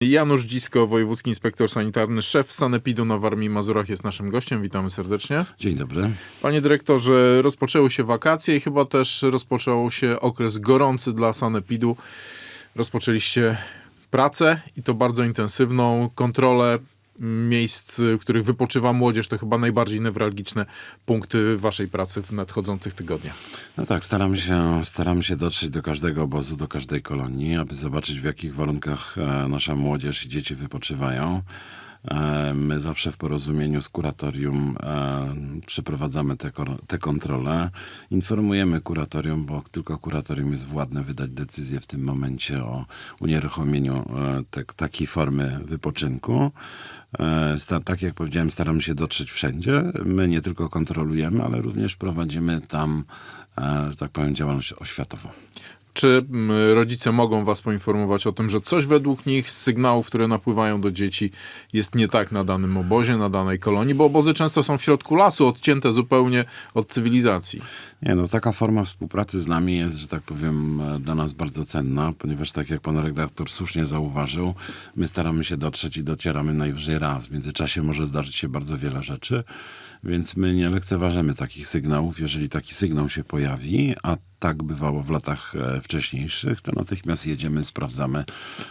Janusz Dzisko, wojewódzki inspektor sanitarny, szef Sanepidu na Warmii Mazurach jest naszym gościem. Witamy serdecznie. Dzień dobry. Panie dyrektorze, rozpoczęły się wakacje i chyba też rozpoczął się okres gorący dla Sanepidu. Rozpoczęliście pracę i to bardzo intensywną, kontrolę miejsc, w których wypoczywa młodzież. To chyba najbardziej newralgiczne punkty waszej pracy w nadchodzących tygodniach. No tak, staramy się, staramy się dotrzeć do każdego obozu, do każdej kolonii, aby zobaczyć w jakich warunkach e, nasza młodzież i dzieci wypoczywają. E, My zawsze w porozumieniu z kuratorium e, przeprowadzamy te, te kontrole. Informujemy kuratorium, bo tylko kuratorium jest władne wydać decyzję w tym momencie o unieruchomieniu te, takiej formy wypoczynku. E, tak jak powiedziałem, staramy się dotrzeć wszędzie. My nie tylko kontrolujemy, ale również prowadzimy tam, że tak powiem, działalność oświatową. Czy mm, rodzice mogą was poinformować o tym, że coś według nich z sygnałów, które napływają do dzieci, jest nie tak na danym obozie, na danej kolonii? Bo obozy często są w środku lasu, odcięte zupełnie od cywilizacji. Nie, no taka forma współpracy z nami jest, że tak powiem, e, dla nas bardzo cenna, ponieważ tak jak pan redaktor słusznie zauważył, my staramy się dotrzeć i docieramy najwyżej raz. W międzyczasie może zdarzyć się bardzo wiele rzeczy, więc my nie lekceważymy takich sygnałów. Jeżeli taki sygnał się pojawi, a tak bywało w latach e, wcześniejszych, to natychmiast jedziemy, sprawdzamy,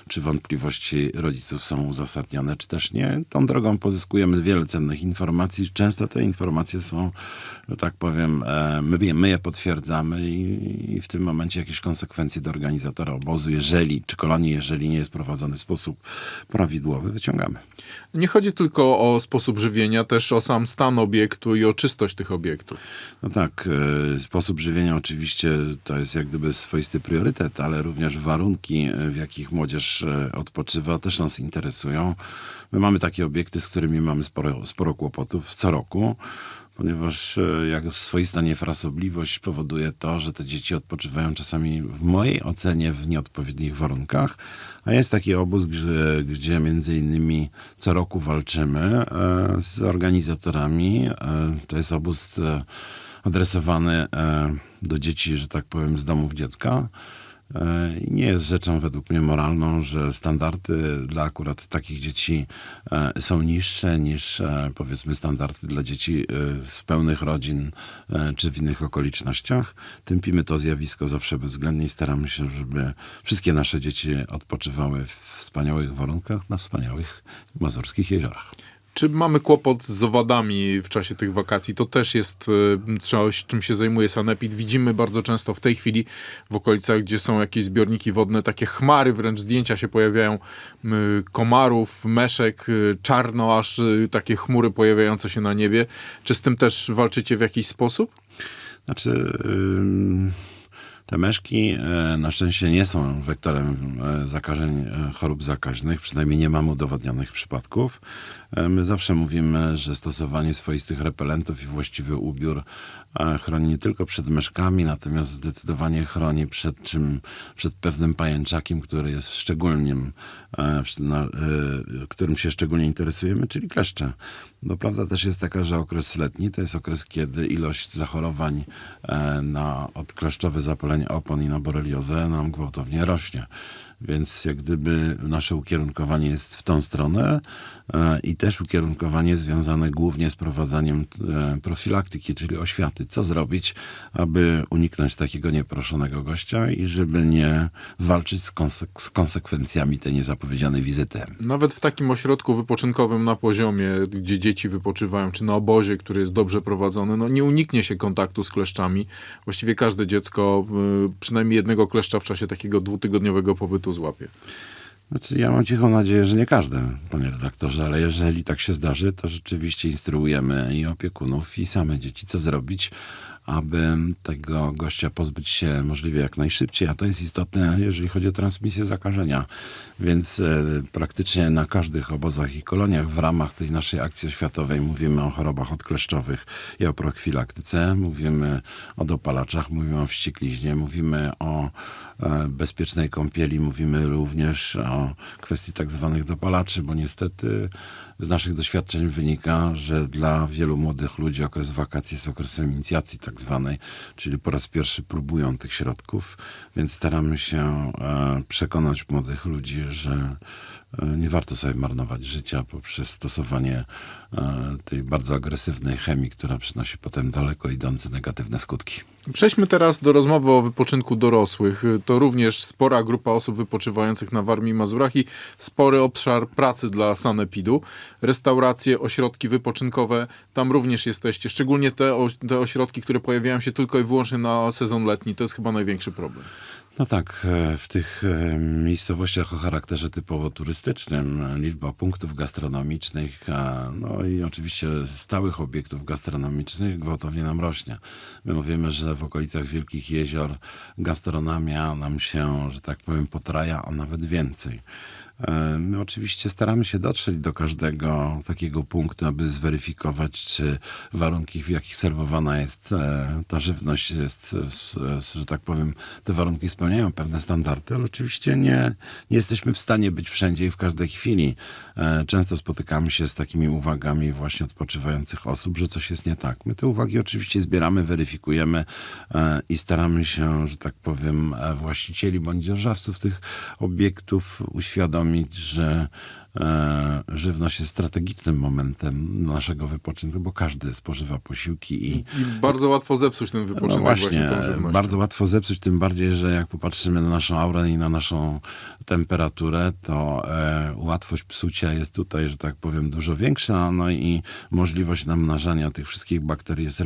czy wątpliwości rodziców są uzasadnione, czy też nie. Tą drogą pozyskujemy wiele cennych informacji. Często te informacje są, że tak powiem, e, my, je- my je potwierdzamy i, w tym momencie jakieś konsekwencje do organizatora obozu, jeżeli, czy kolonii, jeżeli nie jest prowadzony w sposób prawidłowy, wyciągamy. Nie chodzi tylko o sposób żywienia, też o sam stan obiektu i o czystość tych obiektów. No tak, e, sposób żywienia oczywiście to jest jak gdyby swoisty priorytet, ale również warunki, w jakich młodzież e, odpoczywa, też nas interesują. My mamy takie obiekty, z którymi mamy sporo, sporo kłopotów co roku, ponieważ e, jak swoista niefrasobliwość powoduje to, że te dzieci odpoczywają czasami w mojej ocenie w nieodpowiednich warunkach, a jest taki obóz, gdzie, gdzie między innymi co roku walczymy e, z organizatorami. To jest obóz adresowany e, do dzieci, że tak powiem, z domów dziecka. E, Nie jest rzeczą według mnie moralną, że standardy dla akurat takich dzieci e, są niższe niż powiedzmy standardy dla dzieci z pełnych rodzin czy w innych okolicznościach. Tępimy to zjawisko zawsze bezwzględnie i staramy się, żeby wszystkie nasze dzieci odpoczywały w wspaniałych warunkach na wspaniałych mazurskich jeziorach. Czy mamy kłopot z owadami w czasie tych wakacji? To też jest e, coś, czym się zajmuje Sanepid. Widzimy bardzo często w tej chwili w okolicach, gdzie są jakieś zbiorniki wodne, takie chmary, wręcz zdjęcia się pojawiają m, komarów, meszek, y, czarno aż y, takie chmury pojawiające się na niebie. Czy z tym też walczycie w jakiś sposób? Znaczy, ym, te meszki e, na szczęście nie są wektorem e, zakażeń e, chorób zakaźnych, przynajmniej nie mamy udowodnionych przypadków. My zawsze mówimy, że stosowanie swoistych repelentów i właściwy ubiór chroni nie tylko przed meszkami, natomiast zdecydowanie chroni przed czym, przed pewnym pajęczakiem, który jest szczególnym, którym się szczególnie interesujemy, czyli kleszcze. No prawda też jest taka, że okres letni to jest okres, kiedy ilość zachorowań e, na odkleszczowe zapalenie opon i na boreliozę nam gwałtownie rośnie. Więc jak gdyby nasze ukierunkowanie jest w tą stronę e, i też ukierunkowanie związane głównie z prowadzaniem e, profilaktyki, czyli oświaty. Co zrobić, aby uniknąć takiego nieproszonego gościa i żeby nie walczyć z, konse- z konsekwencjami tej niezapowiedzianej wizyty. Nawet w takim ośrodku wypoczynkowym na poziomie, gdzie dzieci wypoczywają, czy na obozie, który jest dobrze prowadzony, no nie uniknie się kontaktu z kleszczami. Właściwie każde dziecko przynajmniej jednego kleszcza w czasie takiego dwutygodniowego pobytu złapie. Znaczy, ja mam cichą nadzieję, że nie każdy, panie redaktorze, ale jeżeli tak się zdarzy, to rzeczywiście instruujemy i opiekunów, i same dzieci, co zrobić, aby tego gościa pozbyć się możliwie jak najszybciej, a to jest istotne, jeżeli chodzi o transmisję zakażenia. Więc e, praktycznie na każdych obozach i koloniach w ramach tej naszej akcji oświatowej mówimy o chorobach odkleszczowych i o profilaktyce, mówimy o dopalaczach, mówimy o wściekliźnie, mówimy o e, bezpiecznej kąpieli, mówimy również o kwestii tak zwanych dopalaczy, bo niestety z naszych doświadczeń wynika, że dla wielu młodych ludzi okres wakacji jest okresem inicjacji tak zwanej, czyli po raz pierwszy próbują tych środków, więc staramy się e, przekonać młodych ludzi, że nie warto sobie marnować życia poprzez stosowanie e, tej bardzo agresywnej chemii, która przynosi potem daleko idące negatywne skutki. Przejdźmy teraz do rozmowy o wypoczynku dorosłych. To również spora grupa osób wypoczywających na Warmii i Mazurach i spory obszar pracy dla Sanepidu. Restauracje, ośrodki wypoczynkowe, tam również jesteście. Szczególnie te, te ośrodki, które pojawiają się tylko i wyłącznie na sezon letni. To jest chyba największy problem. No tak, e, w tych e, miejscowościach o charakterze typowo turystycznym liczba punktów gastronomicznych, no i oczywiście stałych obiektów gastronomicznych gwałtownie nam rośnie. My mówimy, że w okolicach wielkich jezior gastronomia nam się, że tak powiem, potraja, a nawet więcej. E, My oczywiście staramy się dotrzeć do każdego takiego punktu, aby zweryfikować, czy warunki, w jakich serwowana jest e, ta żywność, jest, że tak powiem, te warunki spełniają pewne standardy, ale oczywiście nie, nie jesteśmy w stanie być wszędzie i w każdej chwili. E, Często spotykamy się z takimi uwagami właśnie odpoczywających osób, że coś jest nie tak. My te uwagi oczywiście zbieramy, weryfikujemy i staramy się, że tak powiem, właścicieli bądź dzierżawców tych obiektów uświadomić, że e, żywność jest strategicznym momentem naszego wypoczynku, bo każdy spożywa posiłki i I bardzo łatwo zepsuć ten wypoczynek no właśnie, właśnie, bardzo łatwo zepsuć, tym bardziej, że jak popatrzymy na naszą aurę i na naszą temperaturę, to e, łatwość psucia jest tutaj, że tak powiem, dużo większa, no i możliwość namnażania tych wszystkich bakterii jest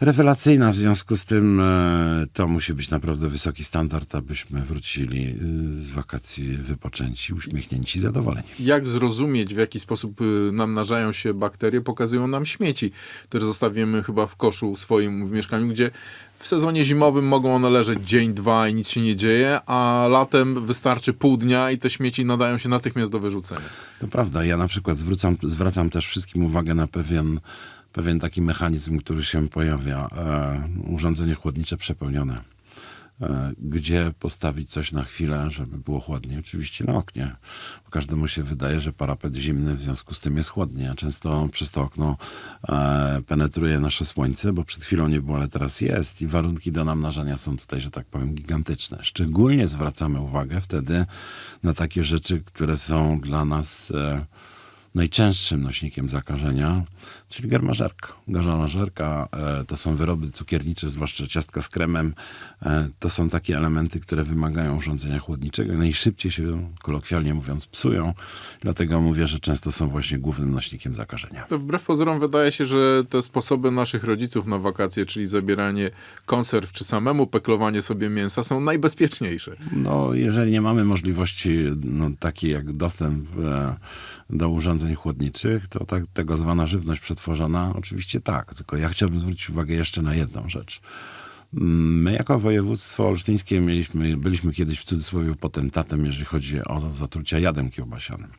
rewelacyjna. W związku z tym e, to musi być naprawdę wysoki standard, abyśmy wrócili y, z wakacji wypoczęci, uśmiechnięci, zadowoleni. jak zrozumieć, w jaki sposób y, namnażają się bakterie, pokazują nam śmieci, które zostawimy chyba w koszu swoim w mieszkaniu, gdzie w sezonie zimowym mogą one leżeć dzień, dwa i nic się nie dzieje, a latem wystarczy pół dnia i te śmieci nadają się natychmiast do wyrzucenia. To prawda. Ja na przykład zwrócam, zwracam też wszystkim uwagę na pewien, pewien taki mechanizm, który się pojawia. E, urządzenie chłodnicze przepełnione. E, gdzie postawić coś na chwilę, żeby było chłodniej? Oczywiście na oknie. Bo każdemu się wydaje, że parapet zimny w związku z tym jest chłodniej, a często przez to okno e, penetruje nasze słońce, bo przed chwilą nie było, ale teraz jest i warunki do namnażania są tutaj, że tak powiem, gigantyczne. Szczególnie zwracamy uwagę wtedy na takie rzeczy, które są dla nas najczęstszym nośnikiem zakażenia, czyli garmażerka. Garmażerka e, to są wyroby cukiernicze, zwłaszcza ciastka z kremem. E, to są takie elementy, które wymagają urządzenia chłodniczego i najszybciej się, kolokwialnie mówiąc, psują. Dlatego mówię, że często są właśnie głównym nośnikiem zakażenia. To wbrew pozorom wydaje się, że te sposoby naszych rodziców na wakacje, czyli zabieranie konserw czy samemu peklowanie sobie mięsa są najbezpieczniejsze. No, jeżeli nie mamy możliwości no, takiej jak dostęp e, do urządzeń chłodniczych, to tak, tego zwana żywność przetworzona, oczywiście tak. Tylko ja chciałbym zwrócić uwagę jeszcze na jedną rzecz. My jako województwo olsztyńskie mieliśmy, byliśmy kiedyś w cudzysłowie potentatem, jeżeli chodzi o zatrucia jadem kiełbasianym.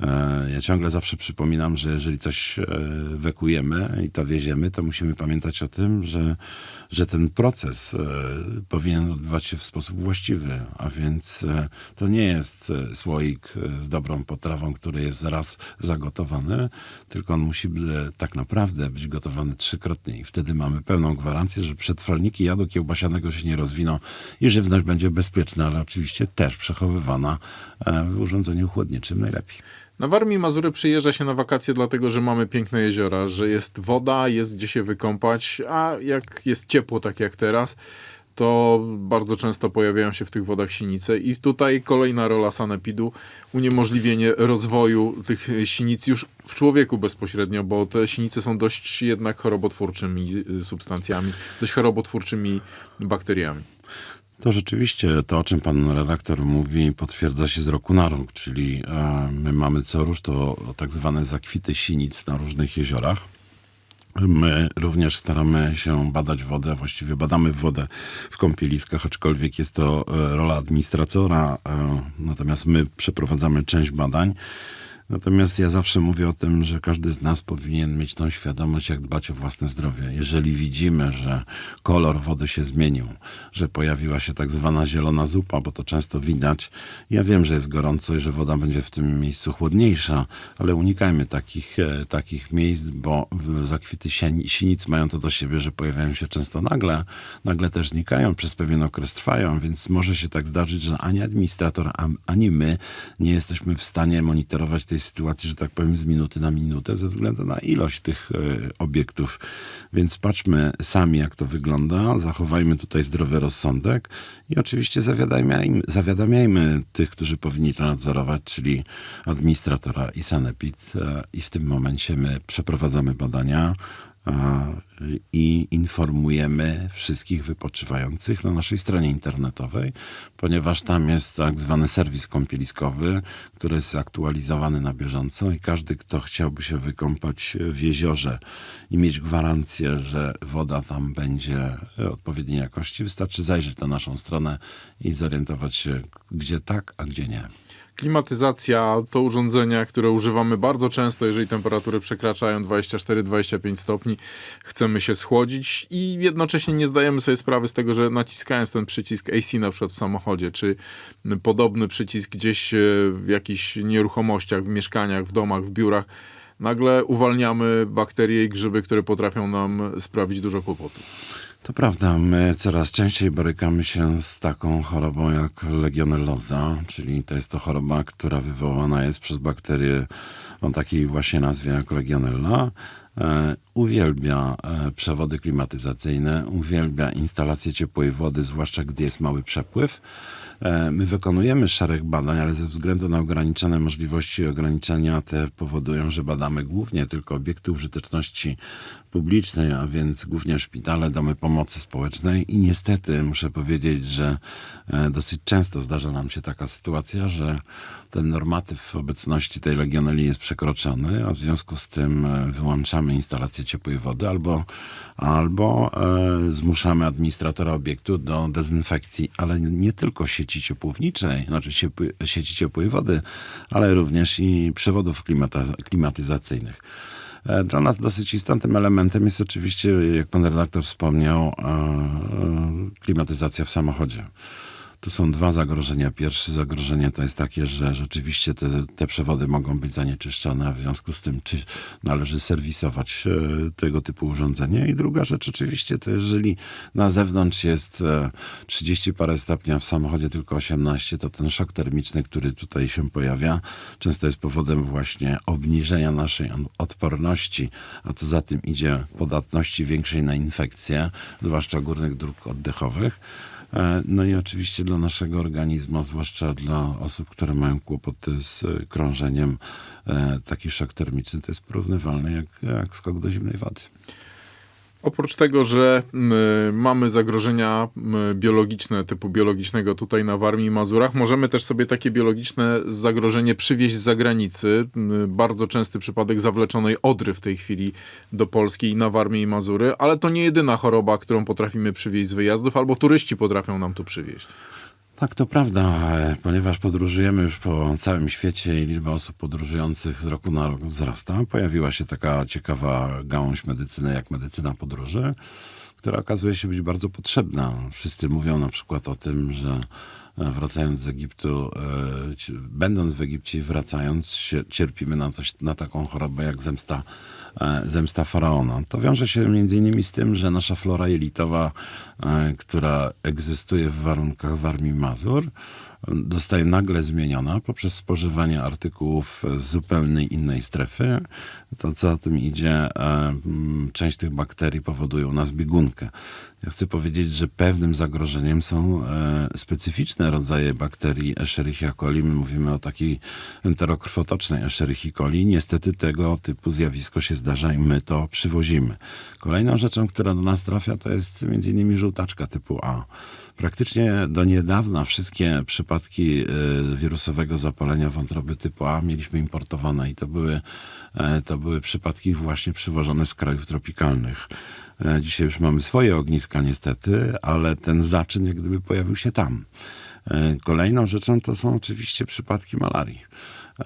E, Ja ciągle zawsze przypominam, że jeżeli coś e, wekujemy i to wieziemy, to musimy pamiętać o tym, że, że ten proces e, powinien odbywać się w sposób właściwy, a więc to nie jest słoik z dobrą potrawą, który jest raz zagotowany, tylko on musi tak naprawdę być gotowany trzykrotnie i wtedy mamy pełną gwarancję, że przetworniki jadu kiełbasianego się nie rozwiną i żywność będzie bezpieczna, ale oczywiście też przechowywana w urządzeniu chłodniczym najlepiej. Na Warmii Mazury przyjeżdża się na wakacje dlatego, że mamy piękne jeziora, że jest woda, jest gdzie się wykąpać, a jak jest ciepło, tak jak teraz, to bardzo często pojawiają się w tych wodach sinice i tutaj kolejna rola sanepidu, uniemożliwienie rozwoju tych sinic już w człowieku bezpośrednio, bo te sinice są dość jednak chorobotwórczymi substancjami, dość chorobotwórczymi bakteriami. To rzeczywiście to, o czym pan redaktor mówi, potwierdza się z roku na rok, czyli e, my mamy co rusz to tak zwane zakwity sinic na różnych jeziorach. My również staramy się badać wodę, właściwie badamy wodę w kąpieliskach, aczkolwiek jest to e, rola administratora, e, natomiast my przeprowadzamy część badań. Natomiast ja zawsze mówię o tym, że każdy z nas powinien mieć tą świadomość, jak dbać o własne zdrowie. Jeżeli widzimy, że kolor wody się zmienił, że pojawiła się tak zwana zielona zupa, bo to często widać. Ja wiem, że jest gorąco i że woda będzie w tym miejscu chłodniejsza, ale unikajmy takich, e, takich miejsc, bo zakwity sinic mają to do siebie, że pojawiają się często nagle, nagle też znikają, przez pewien okres trwają, więc może się tak zdarzyć, że ani administrator, ani my nie jesteśmy w stanie monitorować tej sytuacji, że tak powiem, z minuty na minutę, ze względu na ilość tych e, obiektów. Więc patrzmy sami, jak to wygląda, zachowajmy tutaj zdrowy rozsądek i oczywiście zawiadamiajmy, zawiadamiajmy tych, którzy powinni to nadzorować, czyli administratora i sanepid. e, I w tym momencie my przeprowadzamy badania i informujemy wszystkich wypoczywających na naszej stronie internetowej, ponieważ tam jest tak zwany serwis kąpieliskowy, który jest aktualizowany na bieżąco i każdy, kto chciałby się wykąpać w jeziorze i mieć gwarancję, że woda tam będzie odpowiedniej jakości, wystarczy zajrzeć na naszą stronę i zorientować się, gdzie tak, a gdzie nie. Klimatyzacja to urządzenia, które używamy bardzo często, jeżeli temperatury przekraczają 24-25 stopni, chcemy się schłodzić i jednocześnie nie zdajemy sobie sprawy z tego, że naciskając ten przycisk AC na przykład w samochodzie, czy podobny przycisk gdzieś e, w jakichś nieruchomościach, w mieszkaniach, w domach, w biurach, nagle uwalniamy bakterie i grzyby, które potrafią nam sprawić dużo kłopotów. To prawda, my coraz częściej borykamy się z taką chorobą jak legionelloza, czyli to jest to choroba, która wywołana jest przez bakterię o takiej właśnie nazwie jak legionella. E, uwielbia e, przewody klimatyzacyjne, uwielbia instalacje ciepłej wody, zwłaszcza gdy jest mały przepływ. E, My wykonujemy szereg badań, ale ze względu na ograniczone możliwości ograniczenia te powodują, że badamy głównie tylko obiekty użyteczności publicznej, a więc głównie szpitale, domy pomocy społecznej. I niestety muszę powiedzieć, że e, dosyć często zdarza nam się taka sytuacja, że ten normatyw obecności tej legioneli jest przekroczony, a w związku z tym e, wyłączamy instalację ciepłej wody albo, albo zmuszamy administratora obiektu do dezynfekcji, ale nie tylko sieci ciepłowniczej, znaczy ciepły, sieci ciepłej wody, ale również i przewodów klimata, klimatyzacyjnych. E, Dla nas dosyć istotnym elementem jest oczywiście, jak pan redaktor wspomniał, e, e, klimatyzacja w samochodzie. Tu są dwa zagrożenia. Pierwsze zagrożenie to jest takie, że rzeczywiście te, te przewody mogą być zanieczyszczone, w związku z tym czy należy serwisować e, tego typu urządzenie. I druga rzecz oczywiście to jeżeli na zewnątrz jest e, 30 parę stopni, a w samochodzie tylko 18, to ten szok termiczny, który tutaj się pojawia, często jest powodem właśnie obniżenia naszej odporności, a co za tym idzie podatności większej na infekcje, zwłaszcza górnych dróg oddechowych. E, No i oczywiście dla naszego organizmu, zwłaszcza dla osób, które mają kłopoty z e, krążeniem, e, taki szok termiczny to jest porównywalny jak, jak skok do zimnej wody. Oprócz tego, że mamy zagrożenia biologiczne, typu biologicznego tutaj na Warmii i Mazurach, możemy też sobie takie biologiczne zagrożenie przywieźć z zagranicy. Bardzo częsty przypadek zawleczonej odry w tej chwili do Polski i na Warmię i Mazury, ale to nie jedyna choroba, którą potrafimy przywieźć z wyjazdów, albo turyści potrafią nam tu przywieźć. Tak, to prawda, ponieważ podróżujemy już po całym świecie i liczba osób podróżujących z roku na rok wzrasta, pojawiła się taka ciekawa gałąź medycyny jak medycyna podróży, która okazuje się być bardzo potrzebna. Wszyscy mówią na przykład o tym, że wracając z Egiptu, e, będąc w Egipcie i wracając, cierpimy na, coś, na taką chorobę jak zemsta, e, zemsta faraona. To wiąże się między innymi z tym, że nasza flora jelitowa, e, która egzystuje w warunkach Warmii Mazur, zostaje nagle zmieniona poprzez spożywanie artykułów z zupełnie innej strefy. To, co za tym idzie, część tych bakterii powoduje u nas biegunkę. Ja chcę powiedzieć, że pewnym zagrożeniem są e, rodzaje bakterii Escherichia coli. My mówimy o takiej enterokrwotocznej Escherichia coli. Niestety tego typu zjawisko się zdarza i my to przywozimy. Kolejną rzeczą, która do nas trafia, to jest między innymi żółtaczka typu A. Praktycznie do niedawna wszystkie przypadki e, wirusowego zapalenia wątroby typu A mieliśmy importowane i to były, e, to były przypadki właśnie przywożone z krajów tropikalnych. E, Dzisiaj już mamy swoje ogniska niestety, ale ten zaczyn jak gdyby pojawił się tam. E, Kolejną rzeczą to są oczywiście przypadki malarii.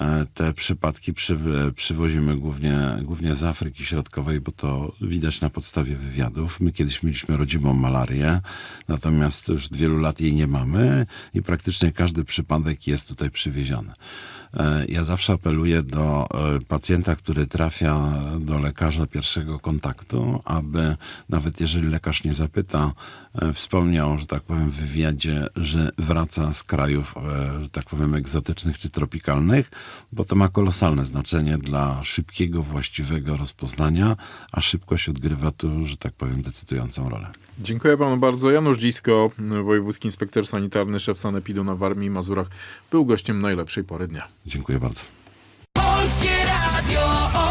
E, Te przypadki przyw- przywozimy głównie, głównie z Afryki Środkowej, bo to widać na podstawie wywiadów. My kiedyś mieliśmy rodzimą malarię, natomiast już od wielu lat jej nie mamy i praktycznie każdy przypadek jest tutaj przywieziony. E, Ja zawsze apeluję do e, pacjenta, który trafia do lekarza pierwszego kontaktu, aby nawet jeżeli lekarz nie zapyta, e, wspomniał, że tak powiem, w wywiadzie, że wraca z krajów, e, że tak powiem, egzotycznych czy tropikalnych, bo to ma kolosalne znaczenie dla szybkiego, właściwego rozpoznania, a szybkość odgrywa tu, że tak powiem, decydującą rolę. Dziękuję panu bardzo. Janusz Dzisko, wojewódzki inspektor sanitarny, szef sanepidu na Warmii i Mazurach, był gościem najlepszej pory dnia. Dziękuję bardzo. Polskie Radio.